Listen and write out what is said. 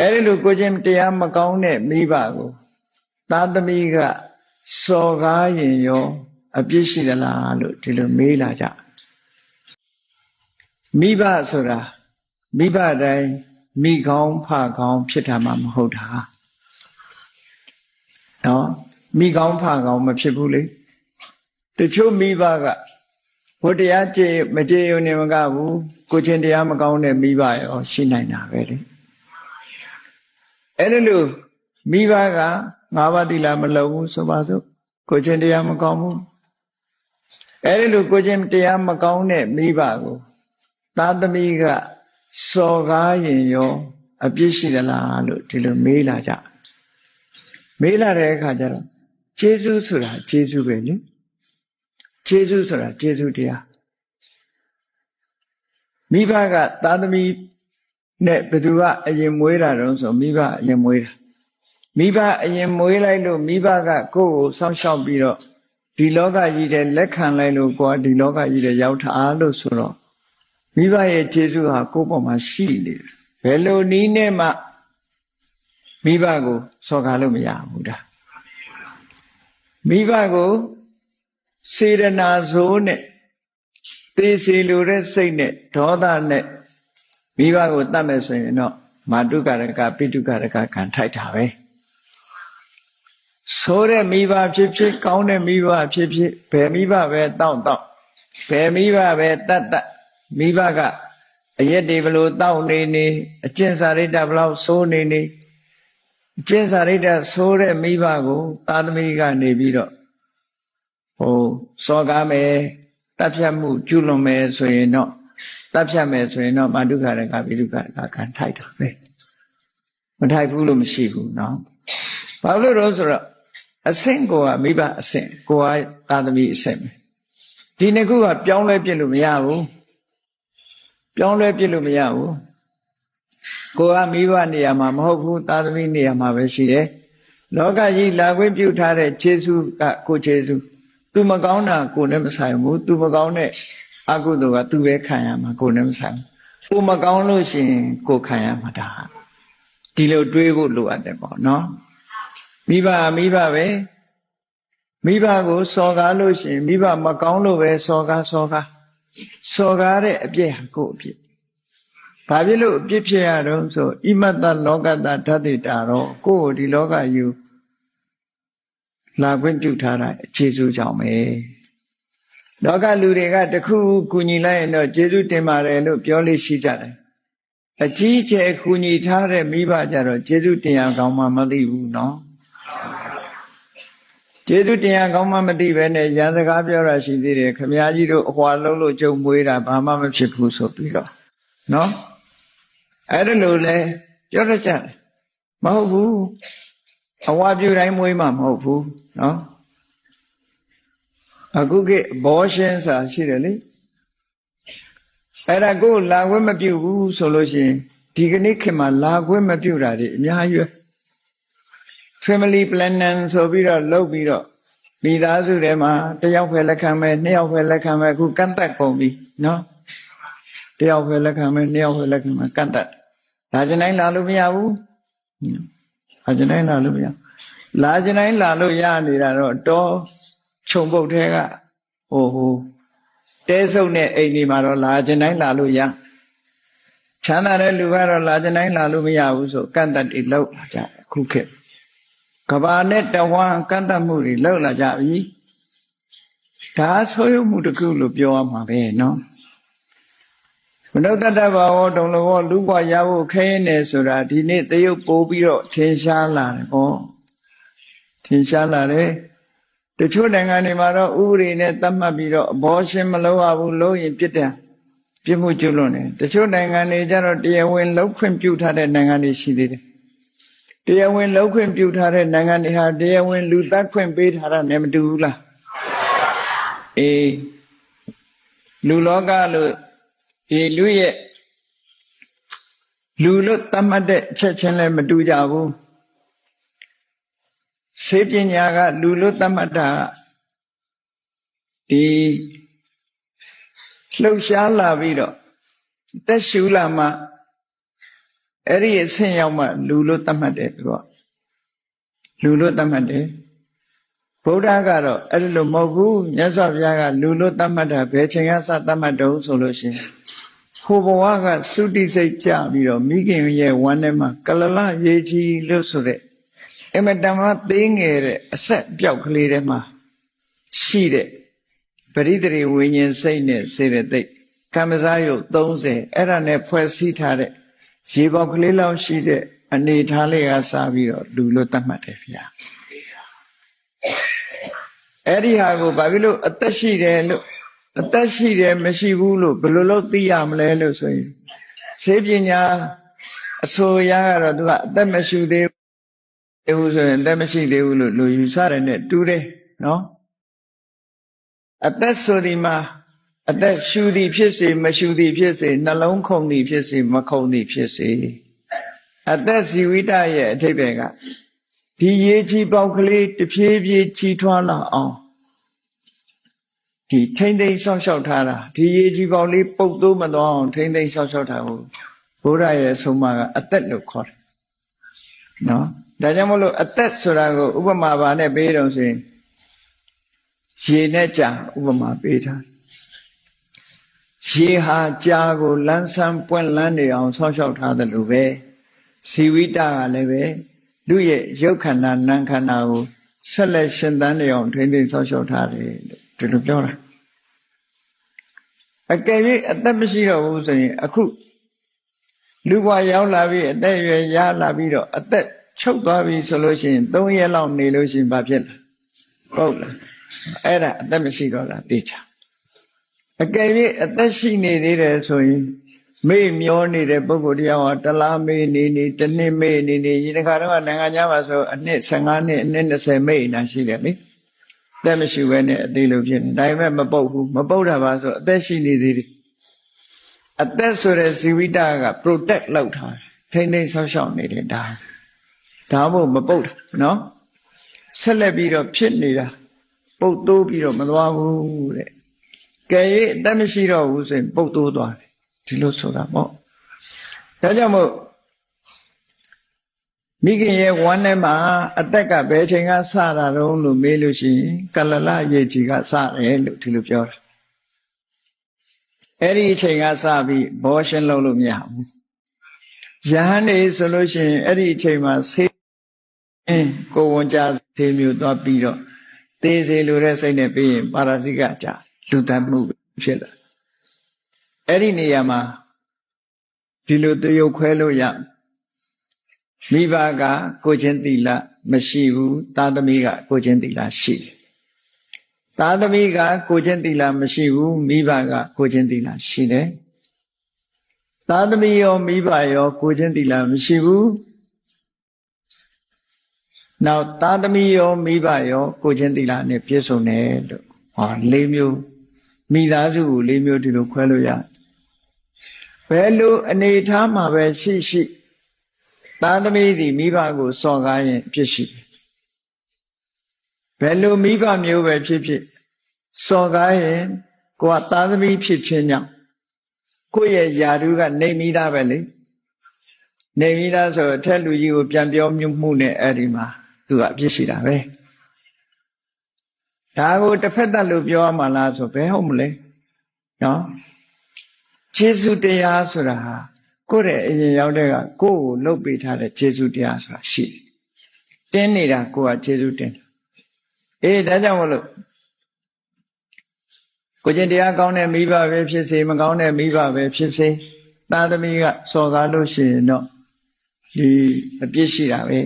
အဲဒီလိုကိုချင်းတရားမကောင်းတဲ့မိဘကိုသာသမီကစော်ကားရင်ရောအပြစ်ရှိသလားလို့ဒီလိုမေးလာကြမိဘဆိုတာမိဘတိုင်းမိကောင်းဖကောင်းဖြစ်တာမှမဟုတ်တာနော်မိကောင်းဖကောင်းမဖြစ်ဘူးလေတချို့မိဘကဘုတရားကြည်မကြည်ုံနေမကဘူးကိုချင်းတရားမကောင်းတဲ့မိဘရောရှိနိုင်တာပဲလေ အဲ့ဒါလို့မိဘကငါးပါးသီလမလုံဘူးဆိုပါစို့ကိုချင်းတရားမကောင်းဘူးအဲ့ဒီလိုကိုချင်းတရားမကောင်းတဲ့မိဘကိုသာသမီကစော်ကားရင်ရော အပြစ်ရှိသလားလို့ဒီလိုမေးလာကြမေးလာတဲ့အခါကျတော့ကျေးဇူးဆိုတာကျေးဇူးပဲလေကျေးဇူးဆိုတာကျေးဇူးတရားမိဘကသာသမီ နဲ့ဘယ်သူကအရင်မွေးတာတုံးဆိုမိဘအရင်မွေးတာမိဘအရင်မွေးလိုက်လို့မိဘကကိုယ့်ကိုစောင့်ရှောက်ပြီးတော့ဒီလောကကြီးတဲ့လက်ခံလိုက်လို့ကိုယ်ကဒီလောကကြီးတဲ့ရောက်တာလို့ဆိုတော့မိဘရဲ့ကျေးဇူးဟာကိုယ့်ပေါ်မှာရှိနေတယ်ဘယ်လိုနည်းနဲ့မှမိဘကိုစော်ကားလို့မရဘူးဒါမိဘကိုစေရနာဆိုးနဲ့သေစီလိုတဲ့စိတ်နဲ့ဒေါသနဲ့ မိဘကိုတတ်မယ်ဆိုရင်တော့မာတုကာရကပိတုကာရကခံထိုက်တာပဲဆိုးတဲ့မိဘဖြစ်ဖြစ်ကောင်းတဲ့မိဘဖြစ်ဖြစ်ဘယ်မိဘပဲတောင့်တောင့်ဘယ်မိဘပဲတတ်တတ်မိဘကအရက်တွေဘလို့တောင့်နေနေအကျင့်စာရိတ္တဘလို့ဆိုးနေနေအကျင့်စာရိတ္တဆိုးတဲ့မိဘကို သာသမီကနေပြီးတော့ဟိုစော်ကားမယ်တပ်ဖြတ်မှုကျွလွန်မယ်ဆိုရင်တော့ တပ်ဖြတ်မယ်ဆိုရင်တော့မာတုခရကပိတုခရကခံထိုက်တာပဲမထိုက်ဘူးလို့မရှိဘူးเนาะဘာလို့လဲဆိုတော့အဆင့်ကိုကမိဘအဆင့်ကိုကသာသမီအဆင့်ပဲဒီနှစ်ခုကပြောင်းလဲပြစ်လို့မရဘူးပြောင်းလဲပြစ်လို့မရဘူးကိုကမိဘနေရာမှာမဟုတ်ဘူးသာသမီနေရာမှာပဲရှိတယ်လောကကြီးလာခွင့်ပြုထားတဲ့ခြေဆုကကိုခြေဆုသူမကောင်းတာကိုနဲ့မဆိုင်ဘူးသူမကောင်းတဲ့ အကုသိုလ်ကသူပဲခံရမှာကိုနဲ့မဆိုင်ဘူးကိုမကောင်းလို့ရှိရင်ကိုခံရမှာဒါဒီလိုတွေးဖို့လိုအပ်တယ်ပေါ့နော်မိဘမိဘပဲမိဘကိုစော်ကားလို့ရှိရင်မိဘမကောင်းလို့ပဲစော်ကားစော်ကားစော်ကားတဲ့အပြစ်ဟာကိုအပြစ်ဘာဖြစ်လို့အပြစ်ဖြစ်ရတော့ဆိုဣမတ္တလောကတ္တဓာတိတာတော့ကိုယ်ဒီလောကယူလာခွင့်ပြုထားတာအခြေစုကြောင့်ပဲ လောကလူတွေကတခုကူညီလိုက်ရင်တော့ကျေးဇူးတင်ပါတယ်လို့ပြောလို့ရှိကြတယ်အကြီးအကျယ်ကူညီထားတဲ့မိဘကြတော့ကျေးဇူးတင်ရကောင်းမှမသိဘူးနော်ကျေးဇူးတင်ရကောင်းမှမသိပဲနဲ့ရန်စကားပြောတာရှိသေးတယ်ခမည်းကြီးတို့အဟွာလုံးလို့ကြုံမွေးတာဘာမှမဖြစ်ဘူးဆိုပြီးတော့နော်အဲ့ဒါလို့လဲပြောရကြတယ်မဟုတ်ဘူးအဝါပြူတိုင်းမွေးမှာမဟုတ်ဘူးနော် အခုကဘောရှင်းဆိုတာရှိတယ်လေအဲ့ဒါကိုလာခွင့်မပြုဘူးဆိုလို့ရှိရင်ဒီကနေ့ခေတ်မှာလာခွင့်မပြုတာဒီအများကြီး family planning ဆိုပြီးတော့လုပ်ပြီးတော့မိသားစုထဲမှာတယောက်ပဲလက်ခံမယ်နှစ်ယောက်ပဲလက်ခံမယ်အခုကန့်သက်ကုန်ပြီနော်တယောက်ပဲလက်ခံမယ်နှစ်ယောက်ပဲလက်ခံမယ်ကန့်သက်ဒါကြတိုင်းလာလို့မရဘူးဒါကြတိုင်းလာလို့မရလာကြတိုင်းလာလို့ရနေတာတော့တော ခြုံပုတ်ထဲကဟိုဟိုတဲဆုပ်နဲ့အိမ်ဒီမှာတော့လာကြတိုင်းလာလို့ရချမ်းသာတဲ့လူကတော့လာကြတိုင်းလာလို့မရဘူးဆိုကန့်သက်တွေလောက်လာကြခုခေတ်ကဘာနဲ့တဝမ်းကန့်သက်မှုတွေလောက်လာကြပြီဒါဆိုရုံမှုတစ်ခုလို့ပြောရမှာပဲနော်မနုဿတ္တဘာဝတုံလောလူဘဝရဖို့ခဲနေဆိုတာဒီနေ့တရုပ်ပိုးပြီးတော့ထင်ရှားလာတယ်ဟောထင်ရှားလာတယ် တချို့နိုင်ငံတွေမှာတော့ဥပဒေနဲ့သတ်မှတ်ပြီးတော့အဘောရှင်မလုပ်ရဘူးလုပ်ရင်ပြစ်တယ်ပြစ်မှုကျူးလွန်တယ်တချို့နိုင်ငံတွေကျတော့တရားဝင်လောက်ခွင့်ပြုထားတဲ့နိုင်ငံတွေရှိသေးတယ်တရားဝင်လောက်ခွင့်ပြုထားတဲ့နိုင်ငံတွေဟာတရားဝင်လူသတ်ခွင့်ပေးထားတာနဲ့မတူဘူးလားအေးလူလောကလို့ဒီလူရဲ့လူလို့သတ်မှတ်တဲ့ချက်ချင်းလည်းမတူကြဘူး စေပညာကလူလို့သတ်မှတ်တာဒီလှုပ်ရှားလာပြီးတော့တက်ရှူလာမှအဲ့ဒီအဆင့်ရောက်မှ လူလို့သတ်မှတ်တယ်သူကလူလို့သတ်မှတ်တယ်ဗုဒ္ဓကတော့အဲ့ဒီလိုမဟုတ်ဘူးမြတ်စွာဘုရားကလူလို့သတ်မှတ်တာဘယ်ချိန်ကစသတ်မှတ်တုံးဆိုလို့ရှိရင်ဟိုဘဝကသုတိစိတ်ကြပြီးတော့မိခင်ရဲ့ဝမ်းထဲမှာကလလရေးကြီးလို့ဆိုတဲ့ အမတန်မှသေးငယ်တဲ့အဆက်ပြောက်ကလေးထဲမှာရှိတဲ့ပရိသေဝိညာဉ်စိတ်နဲ့စေရသိက်ကမ္မဇာယုတ်30အဲ့ဒါနဲ့ဖွဲ့စည်းထားတဲ့ရေပေါက်ကလေးလောက်ရှိတဲ့အနေထားလေးကစားပြီးတော့လူလို့သတ်မှတ်တယ်ဗျာအဲ့ဒီဟာကိုဘာဖြစ်လို့အသက်ရှိတယ်လို့အသက်ရှိတယ်မရှိဘူးလို့ဘယ်လိုလုပ်သိရမလဲလို့ဆိုရင်ဆေးပညာအဆိုအရကတော့သူကအသက်မရှိသေး ဘူးဆိုရင်အသက်မရှိသေးဘူးလို့လူယူဆတယ်နဲ့တူတယ်နော်အသက်ဆိုဒီမှာအသက်ရှူသည်ဖြစ်စေမရှူသည်ဖြစ်စေနှလုံးခုန်သည်ဖြစ်စေမခုန်သည်ဖြစ်စေအသက်ဇီဝိတရဲ့အထိပ္ပယ်ကဒီရေကြီးပေါက်ကလေးတဖြည်းဖြည်းကြီးထွားလာအောင်ဒီထိမ့်သိမ်းဆောက်ရှောက်ထားတာဒီရေကြီးပေါက်လေးပုတ်သိုးမသွားအောင်ထိမ့်သိမ်းဆောက်ရှောက်ထားဖို့ဘုရားရဲ့အဆုံးအမကအသက်လို့ခေါ်တယ်နော် ဒါကြောင့်မလို့အသက်ဆိုတာကိုဥပမာပါနဲ့ပေးတော့ဆိုရင်ရေနဲ့ကြာဥပမာပေးထားရေဟာကြာကိုလန်းဆန်းပွင့်လန်းနေအောင်ဆောက်ရှောက်ထားတယ်လို့ပဲဇီဝိတကလည်းပဲလူရဲ့ရုပ်ခန္ဓာနာမ်ခန္ဓာကိုဆက်လက်ရှင်သန်နေအောင်ထိမ့်သိမ်းဆောက်ရှောက်ထားတယ်လို့ဒီလိုပြောတာအကယ်၍အသက်မရှိတော့ဘူးဆိုရင်အခုလူဘဝရောက်လာပြီးအသက်အရွယ်ရလာပြီးတော့အသက် ချုပ်သွားပြီဆိုလို့ရှိရင်၃ရက်လောက်နေလို့ရှိရင်ဘာဖြစ်လဲဟုတ်လားအဲ့ဒါအသက်မရှိတော့တာသိချာအကယ်၍အသက်ရှိနေသေးတယ်ဆိုရင်မေ့မျောနေတဲ့ပုဂ္ဂိုလ်တရားဟာတလားမေ့နေနေတစ်နှစ်မေ့နေနေဒီတစ်ခါတော့နိုင်ငံခြားမှာဆိုအနှစ်15နှစ်အနှစ်20မေ့နေတာရှိတယ်လေသက်မရှိဘဲနဲ့အသေးလို့ဖြစ်နေဒါပေမဲ့မပုတ်ဘူးမပုတ်တာပါဆိုအသက်ရှိနေသေးတယ်အသက်ဆိုတဲ့ဇီဝိတက protect လုပ်ထားတယ်ထိမ့်သိမ်းဆောက်ရှောက်နေတယ်ဒါ ဒါမို့မပုတ်တာနော်ဆက်လက်ပြီးတော့ဖြစ်နေတာပုတ်တိုးပြီးတော့မသွားဘူးတဲ့ကဲ၍အသက်မရှိတော့ဘူးဆိုရင်ပုတ်တိုးသွားတယ်ဒီလိုဆိုတာပေါ့ဒါကြောင့်မို့မိခင်ရဲ့ဝမ်းထဲမှာအသက်ကဘယ်ချိန်ကစတာတုံးလို့မေးလို့ရှိရင်ကလလရေကြီးကစတယ်လို့ဒီလိုပြောတာအဲ့ဒီအချိန်ကစပြီးဘောရှင်းလုံးလို့မရဘူးယဟန်နေဆိုလို့ရှိရင်အဲ့ဒီအချိန်မှာဆေး ကိုဝန်ကြသေးမျိုးသွားပြီးတော့သေးစေလိုတဲ့စိတ်နဲ့ပြီးရင်ပါရစိကကြလူတတ်မှုဖြစ်လာအဲ့ဒီနေရာမှာဒီလိုတရုပ်ခွဲလို့ရမိဘကကိုချင်းသီလမရှိဘူးသားသမီးကကိုချင်းသီလရှိတယ်သားသမီးကကိုချင်းသီလမရှိဘူးမိဘကကိုချင်းသီလရှိတယ်သားသမီးရောမိဘရောကိုချင်းသီလမရှိဘူး နောက်သားသမီးရောမိဘရော ကိုချင်းသီလနဲ့ပြည့်စုံတယ်လို့ဟော၄မျိုးမိသားစုကို၄မျိုးဒီလိုခွဲလို့ရဘယ်လိုအနေထားမှာပဲရှိရှိသားသမီးသည်မိဘကိုစော်ကားရင်ဖြစ်ရှိဘယ်လိုမိဘမျိုးပဲဖြစ်ဖြစ်စော်ကားရင်ကိုကသားသမီးဖြစ်ခြင်းကြောင့်ကိုယ့်ရဲ့ယာရုကနေမိသားပဲလေနေမိသားဆိုအထက်လူကြီးကိုပြန်ပြောမြမှုနဲ့အဲ့ဒီမှာ သူကအပြစ်ရှိတာပဲဒါကိုတစ်ဖက်သက်လို့ပြောရမှာလားဆိုဘယ်ဟုတ်မလဲနော်ခြေစုတရားဆိုတာဟာကိုယ့်ရဲ့အရင်ရောက်တဲ့ကကိုယ့်ကိုလှုပ်ပေးထားတဲ့ခြေစုတရားဆိုတာရှိတယ်တင်းနေတာကိုယ်ကခြေစုတင်းအေးဒါကြောင့်မလို့ကိုကျင်တရားကောင်းတဲ့မိဘပဲဖြစ်စေမကောင်းတဲ့မိဘပဲဖြစ်စေသားသမီးကစော်ကားလို့ရှိရင်တော့ဒီအပြစ်ရှိတာပဲ